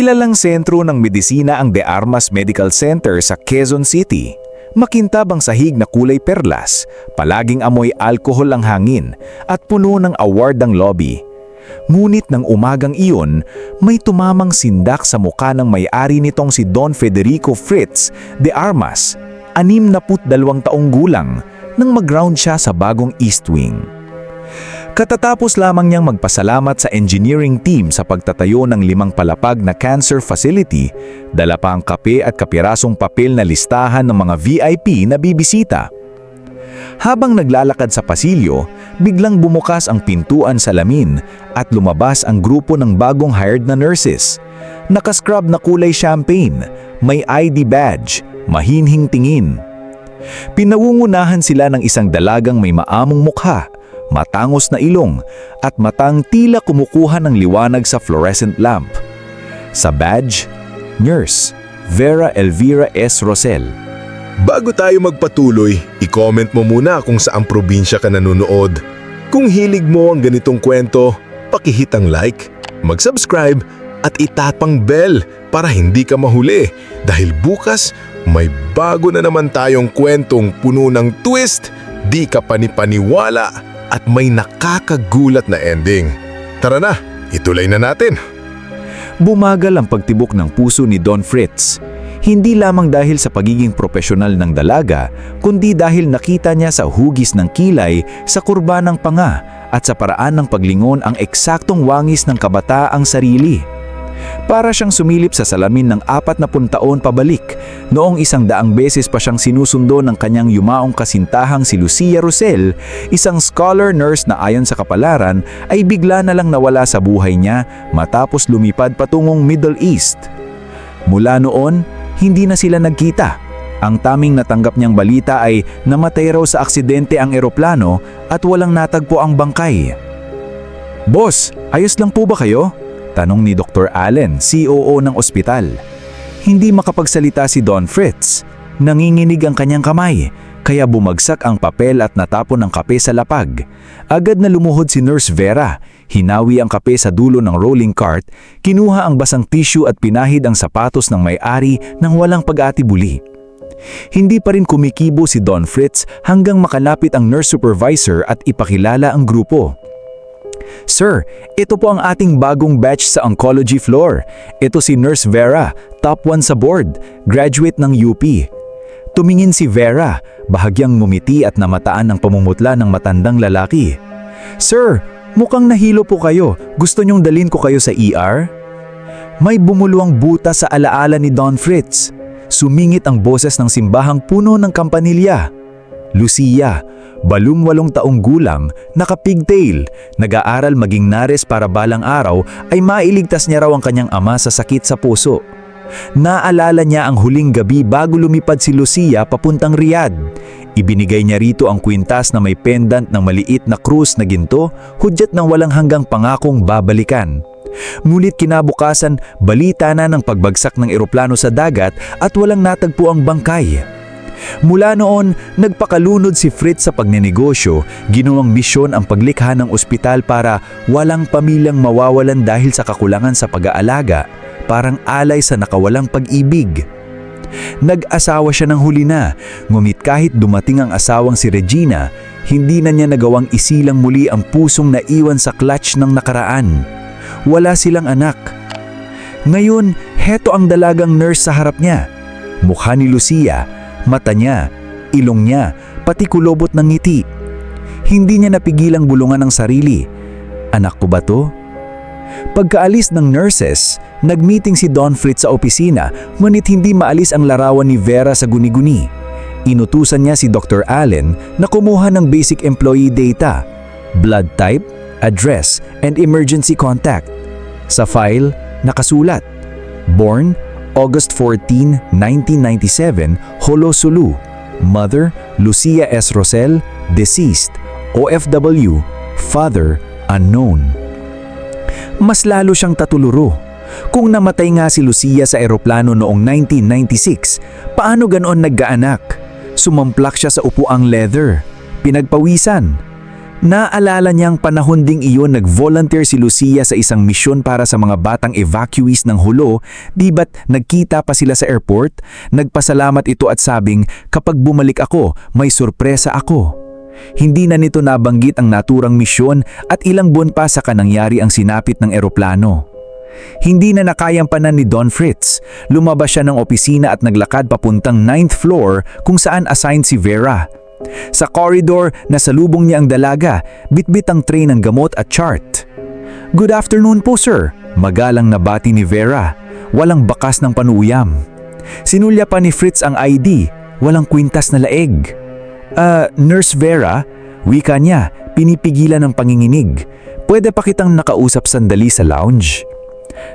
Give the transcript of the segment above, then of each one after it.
Kilalang sentro ng medisina ang De Armas Medical Center sa Quezon City. Makintab ang sahig na kulay perlas, palaging amoy alkohol ang hangin, at puno ng award ang lobby. Ngunit ng umagang iyon, may tumamang sindak sa muka ng may-ari nitong si Don Federico Fritz de Armas, anim na dalawang taong gulang, nang mag-ground siya sa bagong East Wing. Katatapos lamang niyang magpasalamat sa engineering team sa pagtatayo ng limang palapag na cancer facility, dala pa ang kape at kapirasong papel na listahan ng mga VIP na bibisita. Habang naglalakad sa pasilyo, biglang bumukas ang pintuan sa lamin at lumabas ang grupo ng bagong hired na nurses. Nakascrub na kulay champagne, may ID badge, mahinhing tingin. Pinawungunahan sila ng isang dalagang may maamong mukha, matangos na ilong, at matang tila kumukuha ng liwanag sa fluorescent lamp. Sa badge, Nurse, Vera Elvira S. Rosel. Bago tayo magpatuloy, i-comment mo muna kung saang probinsya ka nanonood. Kung hilig mo ang ganitong kwento, pakihit ang like, mag-subscribe at itatpang bell para hindi ka mahuli dahil bukas may bago na naman tayong kwentong puno ng twist, di ka panipaniwala at may nakakagulat na ending. Tara na, ituloy na natin. Bumagal ang pagtibok ng puso ni Don Fritz. Hindi lamang dahil sa pagiging profesional ng dalaga, kundi dahil nakita niya sa hugis ng kilay, sa kurba ng panga, at sa paraan ng paglingon ang eksaktong wangis ng kabataang sarili. Para siyang sumilip sa salamin ng apat na taon pabalik, noong isang daang beses pa siyang sinusundo ng kanyang yumaong kasintahang si Lucia Rosel, isang scholar nurse na ayon sa kapalaran ay bigla na lang nawala sa buhay niya matapos lumipad patungong Middle East. Mula noon, hindi na sila nagkita. Ang taming natanggap niyang balita ay namatay raw sa aksidente ang eroplano at walang natagpo ang bangkay. Boss, ayos lang po ba kayo? Tanong ni Dr. Allen, COO ng ospital. Hindi makapagsalita si Don Fritz. Nanginginig ang kanyang kamay, kaya bumagsak ang papel at natapon ang kape sa lapag. Agad na lumuhod si Nurse Vera, hinawi ang kape sa dulo ng rolling cart, kinuha ang basang tissue at pinahid ang sapatos ng may-ari nang walang pag-atibuli. Hindi pa rin kumikibo si Don Fritz hanggang makalapit ang nurse supervisor at ipakilala ang grupo. Sir, ito po ang ating bagong batch sa oncology floor. Ito si Nurse Vera, top 1 sa board, graduate ng UP. Tumingin si Vera, bahagyang ngumiti at namataan ng pamumutla ng matandang lalaki. Sir, mukhang nahilo po kayo. Gusto niyong dalin ko kayo sa ER? May bumuluang buta sa alaala ni Don Fritz. Sumingit ang boses ng simbahang puno ng kampanilya. Lucia, balong walong taong gulang, naka-pigtail, nag-aaral maging nares para balang araw ay mailigtas niya raw ang kanyang ama sa sakit sa puso. Naalala niya ang huling gabi bago lumipad si Lucia papuntang Riyadh. Ibinigay niya rito ang kwintas na may pendant ng maliit na krus na ginto, hudyat ng walang hanggang pangakong babalikan. Ngunit kinabukasan, balita na ng pagbagsak ng eroplano sa dagat at walang natagpo ang bangkay. Mula noon, nagpakalunod si Fritz sa pagnenegosyo, ginawang misyon ang paglikha ng ospital para walang pamilyang mawawalan dahil sa kakulangan sa pag-aalaga, parang alay sa nakawalang pag-ibig. Nag-asawa siya ng huli na, ngumit kahit dumating ang asawang si Regina, hindi na niya nagawang isilang muli ang pusong naiwan sa clutch ng nakaraan. Wala silang anak. Ngayon, heto ang dalagang nurse sa harap niya. Mukha ni Lucia, mata niya, ilong niya, pati kulobot ng ngiti. Hindi niya napigilang bulungan ang sarili. Anak ko ba to? Pagkaalis ng nurses, nagmeeting si Don Fritz sa opisina ngunit hindi maalis ang larawan ni Vera sa guni-guni. Inutusan niya si Dr. Allen na kumuha ng basic employee data, blood type, address, and emergency contact. Sa file, nakasulat, Born August 14, 1997, Holo Sulu. Mother, Lucia S. Rosel, deceased. OFW, father, unknown. Mas lalo siyang tatuluro. Kung namatay nga si Lucia sa eroplano noong 1996, paano ganoon nagkaanak? Sumamplak siya sa upuang leather. Pinagpawisan. Naalala niyang panahon ding iyon nag-volunteer si Lucia sa isang misyon para sa mga batang evacuees ng hulo, di ba't nagkita pa sila sa airport? Nagpasalamat ito at sabing, kapag bumalik ako, may sorpresa ako. Hindi na nito nabanggit ang naturang misyon at ilang buwan pa sa kanangyari ang sinapit ng eroplano. Hindi na nakayang panan ni Don Fritz. Lumabas siya ng opisina at naglakad papuntang 9th floor kung saan assigned si Vera. Sa corridor, nasalubong niya ang dalaga, bitbit ang tray ng gamot at chart. Good afternoon po sir, magalang nabati ni Vera. Walang bakas ng panuyam. Sinulya pa ni Fritz ang ID, walang kwintas na laeg. Ah, Nurse Vera, wika niya, pinipigilan ng panginginig. Pwede pa kitang nakausap sandali sa lounge.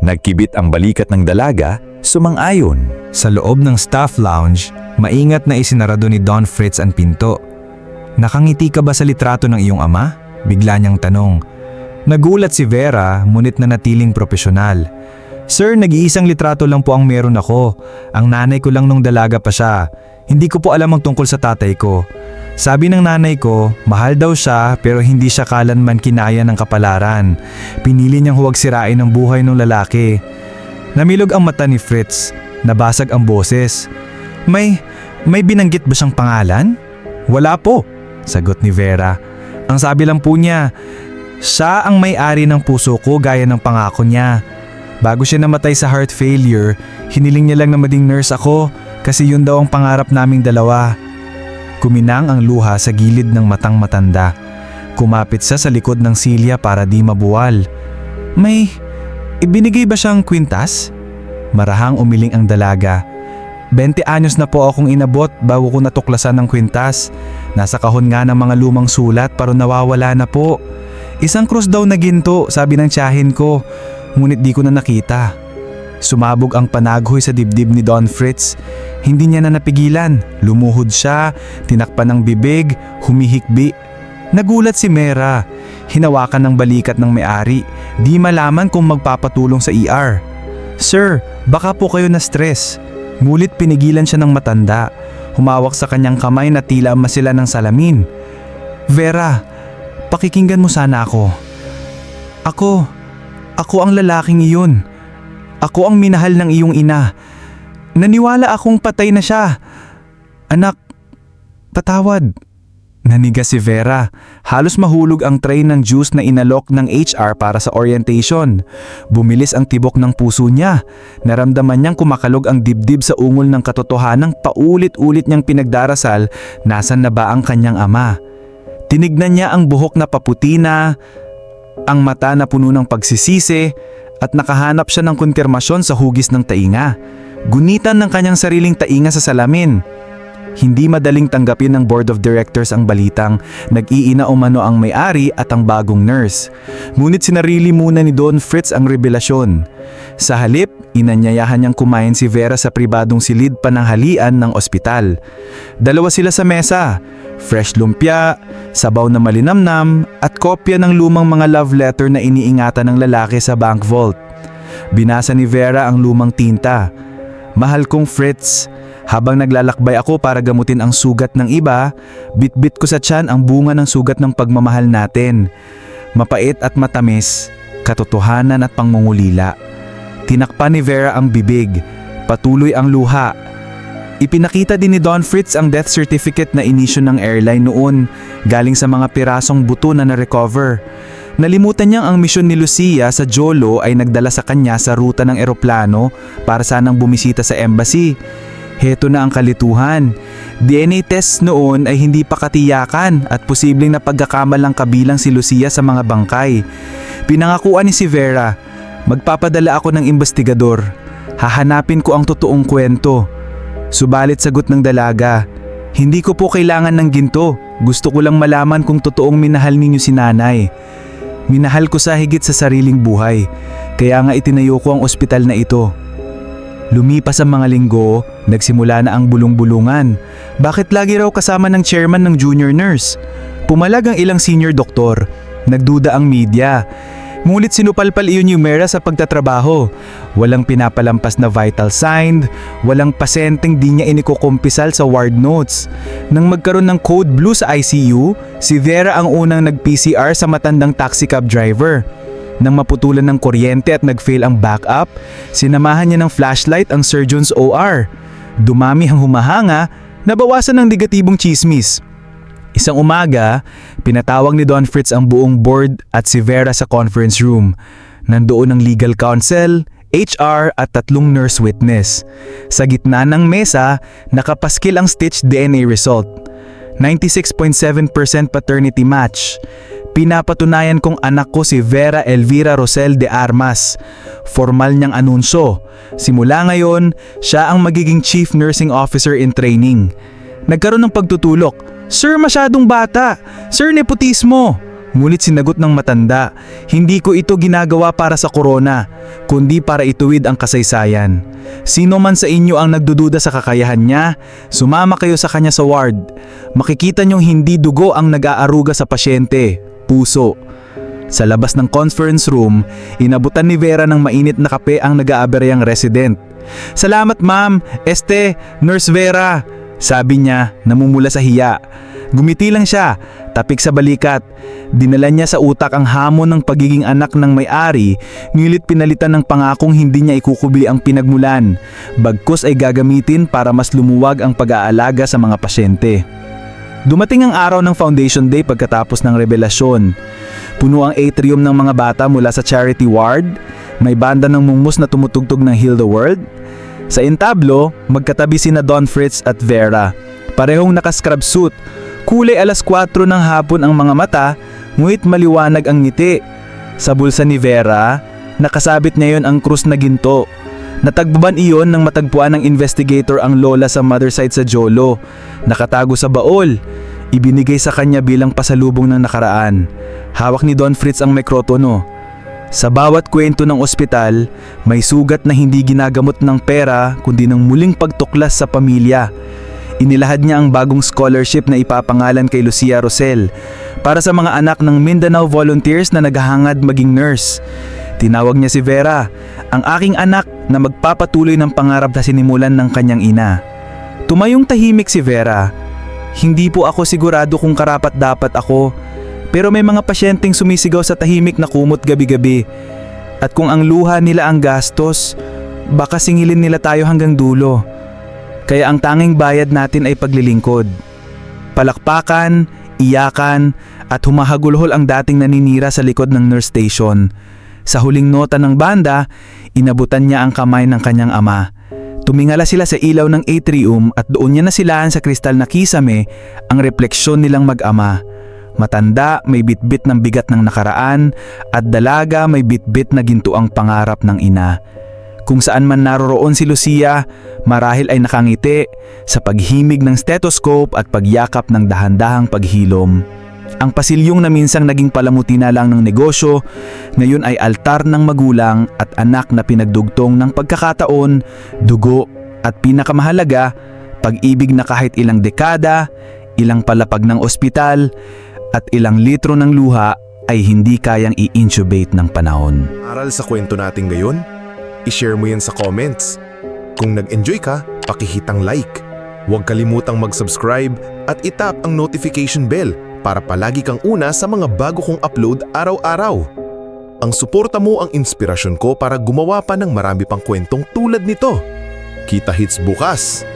Nagkibit ang balikat ng dalaga, sumang-ayon. Sa loob ng staff lounge, maingat na isinarado ni Don Fritz ang pinto. Nakangiti ka ba sa litrato ng iyong ama? Bigla niyang tanong. Nagulat si Vera, ngunit na natiling profesional. Sir, nag-iisang litrato lang po ang meron ako. Ang nanay ko lang nung dalaga pa siya. Hindi ko po alam ang tungkol sa tatay ko. Sabi ng nanay ko, mahal daw siya pero hindi siya kalanman kinaya ng kapalaran. Pinili niyang huwag sirain ang buhay ng lalaki. Namilog ang mata ni Fritz. Nabasag ang boses. May, may binanggit ba siyang pangalan? Wala po, sagot ni Vera. Ang sabi lang po niya, siya ang may-ari ng puso ko gaya ng pangako niya. Bago siya namatay sa heart failure, hiniling niya lang na maging nurse ako kasi yun daw ang pangarap naming dalawa. Kuminang ang luha sa gilid ng matang matanda. Kumapit siya sa likod ng silya para di mabuwal. May ibinigay ba siyang kwintas? Marahang umiling ang dalaga. 20 anyos na po akong inabot bago ko natuklasan ng kwintas. Nasa kahon nga ng mga lumang sulat pero nawawala na po. Isang krus daw na ginto, sabi ng tiyahin ko. Ngunit di ko na nakita. Sumabog ang panaghoy sa dibdib ni Don Fritz. Hindi niya na napigilan. Lumuhod siya, tinakpan ng bibig, humihikbi. Nagulat si Mera. Hinawakan ng balikat ng may-ari. Di malaman kung magpapatulong sa ER. Sir, baka po kayo na stress. Ngulit pinigilan siya ng matanda. Humawak sa kanyang kamay na tila masila ng salamin. Vera, pakikinggan mo sana ako. Ako, ako ang lalaking iyon. Ako ang minahal ng iyong ina. Naniwala akong patay na siya. Anak, patawad. Naniga si Vera. Halos mahulog ang tray ng juice na inalok ng HR para sa orientation. Bumilis ang tibok ng puso niya. Naramdaman niyang kumakalog ang dibdib sa ungol ng katotohanang paulit-ulit niyang pinagdarasal nasan na ba ang kanyang ama. Tinignan niya ang buhok na paputi na, ang mata na puno ng pagsisisi at nakahanap siya ng konfirmasyon sa hugis ng tainga. Gunitan ng kanyang sariling tainga sa salamin. Hindi madaling tanggapin ng board of directors ang balitang nag-iina umano ang may-ari at ang bagong nurse. Ngunit sinarili muna ni Don Fritz ang revelasyon. Sa halip, inanyayahan niyang kumain si Vera sa pribadong silid pananghalian ng ospital. Dalawa sila sa mesa, fresh lumpia, sabaw na malinamnam at kopya ng lumang mga love letter na iniingatan ng lalaki sa bank vault. Binasa ni Vera ang lumang tinta. Mahal kong Fritz, habang naglalakbay ako para gamutin ang sugat ng iba, bitbit ko sa tiyan ang bunga ng sugat ng pagmamahal natin. Mapait at matamis, katotohanan at pangungulila. Tinakpan ni Vera ang bibig, patuloy ang luha. Ipinakita din ni Don Fritz ang death certificate na inisyo ng airline noon, galing sa mga pirasong buto na na-recover. Nalimutan niyang ang misyon ni Lucia sa Jolo ay nagdala sa kanya sa ruta ng eroplano para sanang bumisita sa embassy. Heto na ang kalituhan. DNA test noon ay hindi pa katiyakan at posibleng napagkakamalang kabilang si Lucia sa mga bangkay. Pinangakuan ni si Vera, magpapadala ako ng investigador. Hahanapin ko ang totoong kwento. Subalit sagot ng dalaga, hindi ko po kailangan ng ginto. Gusto ko lang malaman kung totoong minahal ninyo si nanay. Minahal ko sa higit sa sariling buhay, kaya nga itinayo ko ang ospital na ito. Lumipas ang mga linggo, nagsimula na ang bulong-bulungan. Bakit lagi raw kasama ng chairman ng junior nurse? Pumalag ang ilang senior doktor. Nagduda ang media. Ngunit sinupalpal iyon yung Mera sa pagtatrabaho. Walang pinapalampas na vital sign, walang pasenteng di niya inikokumpisal sa ward notes. Nang magkaroon ng code blue sa ICU, si Vera ang unang nag-PCR sa matandang taxi cab driver. Nang maputulan ng kuryente at nag-fail ang backup, sinamahan niya ng flashlight ang surgeon's OR. Dumami ang humahanga, nabawasan ng negatibong chismis. Isang umaga, pinatawag ni Don Fritz ang buong board at si Vera sa conference room. Nandoon ang legal counsel, HR at tatlong nurse witness. Sa gitna ng mesa, nakapaskil ang stitched DNA result. 96.7% paternity match. Pinapatunayan kong anak ko si Vera Elvira Rosel de Armas. Formal niyang anunsyo. Simula ngayon, siya ang magiging Chief Nursing Officer in Training. Nagkaroon ng pagtutulok. Sir, masyadong bata. Sir, nepotismo. Ngunit sinagot ng matanda, hindi ko ito ginagawa para sa corona, kundi para ituwid ang kasaysayan. Sino man sa inyo ang nagdududa sa kakayahan niya, sumama kayo sa kanya sa ward. Makikita niyong hindi dugo ang nag-aaruga sa pasyente, puso. Sa labas ng conference room, inabutan ni Vera ng mainit na kape ang nag-aabereyang resident. Salamat ma'am, este, Nurse Vera, sabi niya, namumula sa hiya. Gumiti lang siya, tapik sa balikat. Dinala niya sa utak ang hamon ng pagiging anak ng may-ari, ngilit pinalitan ng pangakong hindi niya ikukubli ang pinagmulan. Bagkus ay gagamitin para mas lumuwag ang pag-aalaga sa mga pasyente. Dumating ang araw ng Foundation Day pagkatapos ng revelasyon. Puno ang atrium ng mga bata mula sa charity ward, may banda ng mungmus na tumutugtog ng Heal the World. Sa entablo, magkatabi sina Don Fritz at Vera. Parehong nakascrub suit, kulay alas 4 ng hapon ang mga mata, ngunit maliwanag ang ngiti. Sa bulsa ni Vera, nakasabit niya yon ang krus na ginto. Natagbaban iyon nang matagpuan ng investigator ang lola sa mother side sa Jolo. Nakatago sa baol. Ibinigay sa kanya bilang pasalubong ng nakaraan. Hawak ni Don Fritz ang mikrotono. Sa bawat kwento ng ospital, may sugat na hindi ginagamot ng pera kundi ng muling pagtuklas sa pamilya. Inilahad niya ang bagong scholarship na ipapangalan kay Lucia Rosel para sa mga anak ng Mindanao volunteers na naghahangad maging nurse. Tinawag niya si Vera, ang aking anak na magpapatuloy ng pangarap na sinimulan ng kanyang ina. Tumayong tahimik si Vera. Hindi po ako sigurado kung karapat dapat ako, pero may mga pasyenteng sumisigaw sa tahimik na kumot gabi-gabi. At kung ang luha nila ang gastos, baka singilin nila tayo hanggang dulo. Kaya ang tanging bayad natin ay paglilingkod. Palakpakan, iyakan, at humahagulhol ang dating naninira sa likod ng nurse station. Sa huling nota ng banda, inabutan niya ang kamay ng kanyang ama. Tumingala sila sa ilaw ng atrium at doon niya nasilaan sa kristal na kisame ang refleksyon nilang mag-ama. Matanda, may bitbit ng bigat ng nakaraan at dalaga may bitbit na gintuang pangarap ng ina. Kung saan man naroroon si Lucia, marahil ay nakangiti sa paghimig ng stethoscope at pagyakap ng dahan-dahang paghilom. Ang pasilyong na minsang naging palamuti na lang ng negosyo, ngayon ay altar ng magulang at anak na pinagdugtong ng pagkakataon, dugo at pinakamahalaga, pag-ibig na kahit ilang dekada, ilang palapag ng ospital, at ilang litro ng luha ay hindi kayang i-intubate ng panahon. Aral sa kwento natin ngayon? I-share mo yan sa comments. Kung nag-enjoy ka, pakihitang like. Huwag kalimutang mag-subscribe at itap ang notification bell para palagi kang una sa mga bago kong upload araw-araw. Ang suporta mo ang inspirasyon ko para gumawa pa ng marami pang kwentong tulad nito. Kita hits bukas!